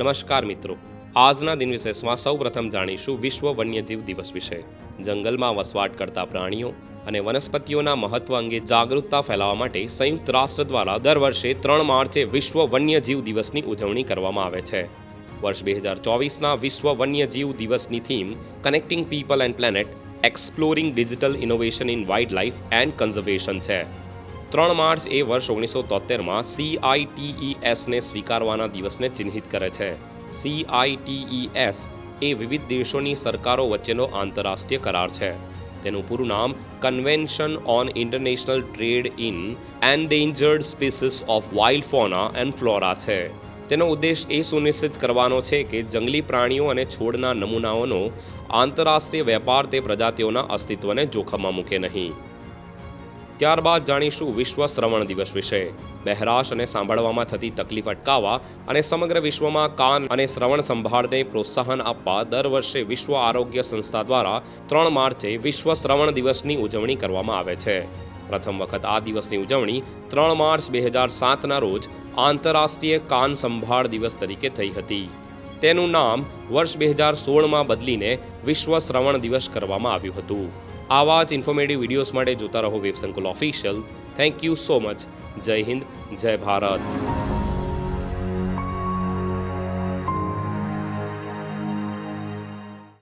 નમસ્કાર મિત્રો. આજના દિન વિશેષમાં સૌ પ્રથમ જાણીશું વિશ્વ વન્યજીવ દિવસ વિશે. જંગલમાં વસવાટ કરતા પ્રાણીઓ અને વનસ્પતિઓના મહત્વ અંગે જાગૃતતા ફેલાવવા માટે સંયુક્ત રાષ્ટ્ર દ્વારા દર વર્ષે ત્રણ માર્ચે વિશ્વ વન્યજીવ દિવસની ઉજવણી કરવામાં આવે છે. વર્ષ બે હજાર ચોવીસના વિશ્વ વન્યજીવ દિવસની theme connecting people and planet exploring digital innovation in wildlife and conservation છે. ત્રણ માર્ચ એ વર્ષ ઓગણીસો તોતેરમાં સીઆઈટીઈએસને સ્વીકારવાના દિવસને ચિહ્નિત કરે છે. સીઆઈટીઈએસ એ વિવિધ દેશોની સરકારો વચ્ચેનો આંતરરાષ્ટ્રીય કરાર છે. તેનું પૂરું નામ convention on international trade in endangered species of wild fauna and flora છે. તેનો ઉદ્દેશ એ સુનિશ્ચિત કરવાનો છે કે જંગલી પ્રાણીઓ અને છોડના નમૂનાઓનો આંતરરાષ્ટ્રીય વેપાર તે પ્રજાતિઓના અસ્તિત્વને જોખમમાં મૂકે નહીં. ત્યારબાદ જાણીશું વિશ્વ શ્રવણ દિવસ વિશે. બહેરાશ અને સાંભળવામાં થતી તકલીફ અટકાવવા અને સમગ્ર વિશ્વમાં કાન અને શ્રવણ સંભાળને પ્રોત્સાહન આપવા દર વર્ષે વિશ્વ આરોગ્ય સંસ્થા દ્વારા ત્રણ માર્ચે વિશ્વ શ્રવણ દિવસની ઉજવણી કરવામાં આવે છે. પ્રથમ વખત આ દિવસની ઉજવણી ત્રણ માર્ચ બે હજાર સાતના રોજ આંતરરાષ્ટ્રીય કાન સંભાળ દિવસ તરીકે થઈ હતી. તેનું નામ વર્ષ બે હજાર સોળમાં બદલીને વિશ્વ શ્રવણ દિવસ કરવામાં આવ્યું હતું. આવા જ ઇન્ફોર્મેટિવ વિડીયોઝ માટે જોતા રહો Websankul official thank you so much જય હિન્દ, જય ભારત.